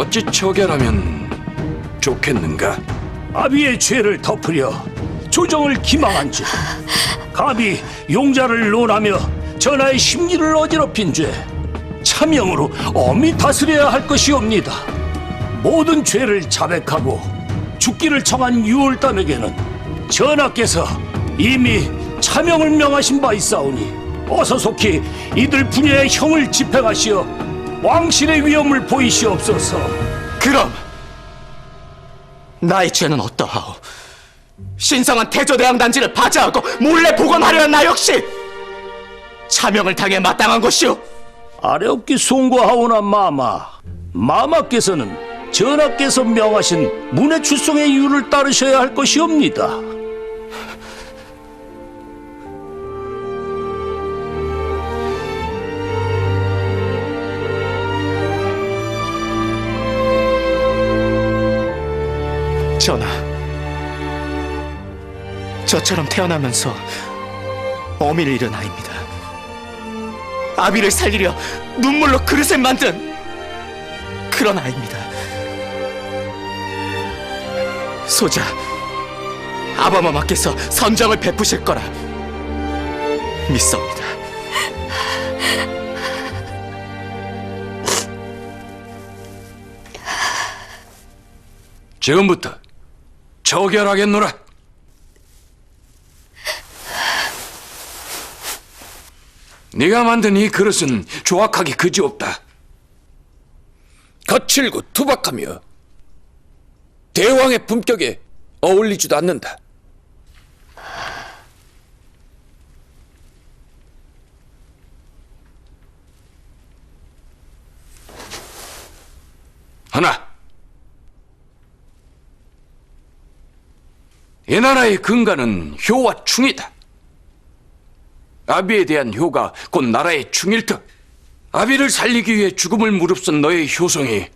어찌 처결하면 좋겠는가? 아비의 죄를 덮으려 조정을 기망한즉 갑이 용자를 논하며 전하의 심리를 어지럽힌 죄 차명으로 엄히 다스려야 할 것이옵니다. 모든 죄를 자백하고 죽기를 청한 유월담에게는 전하께서 이미 차명을 명하신 바 있사오니 어서 속히 이들 분야의 형을 집행하시어 왕실의 위엄을 보이시옵소서. 그럼 나의 죄는 어떠하오? 신성한 태조대왕 단지를 바자하고 몰래 복원하려 한나 역시 차명을 당해 마땅한 것이오. 아래옵기 송구하오나 마마 마마께서는 전하께서 명하신 문의 출송의 이유를 따르셔야 할 것이옵니다 전하, 저처럼 태어나면서 어미를 잃은 아이입니다. 아비를 살리려 눈물로 그릇을 만든 그런 아이입니다. 소자, 아바마마께서 선정을 베푸실 거라 믿사옵니다. 지금부터 처결하겠노라. 네가 만든 이 그릇은 조악하기 그지없다. 거칠고 투박하며 대왕의 품격에 어울리지도 않는다. 하나, 이 나라의 근간은 효와 충이다. 아비에 대한 효가 곧 나라의 충일 터. 아비를 살리기 위해 죽음을 무릅쓴 너의 효성이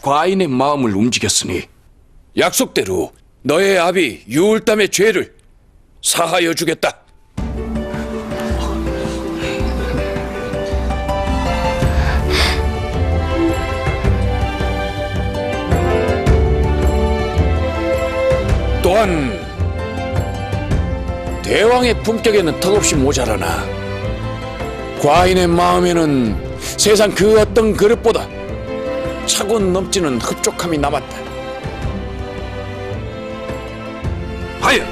과인의 마음을 움직였으니 약속대로 너의 아비 유울담의 죄를 사하여 주겠다. 또한 대왕의 품격에는 턱없이 모자라나 과인의 마음에는 세상 그 어떤 그릇보다 차고 넘치는 흡족함이 남았다. 하여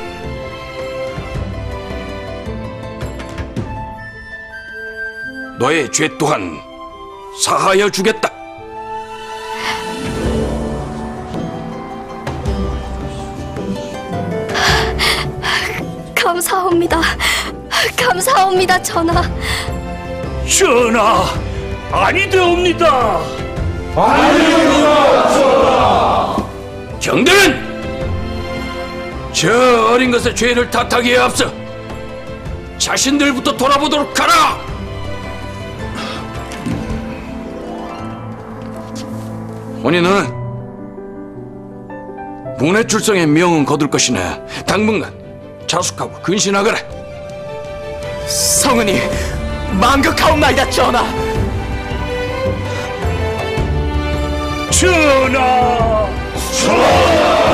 너의 죄 또한 사하여 주겠다. 감사합니다. 감사합니다, 전하. 전하 아니되옵니다 경들은 저 어린 것의 죄를 탓하기에 앞서 자신들부터 돌아보도록 하라. 너는 문의 출성의 명은 거둘 것이나 당분간 자숙하고 근신하거라. 성은이 망극하옵나이다 전하. 전하 전하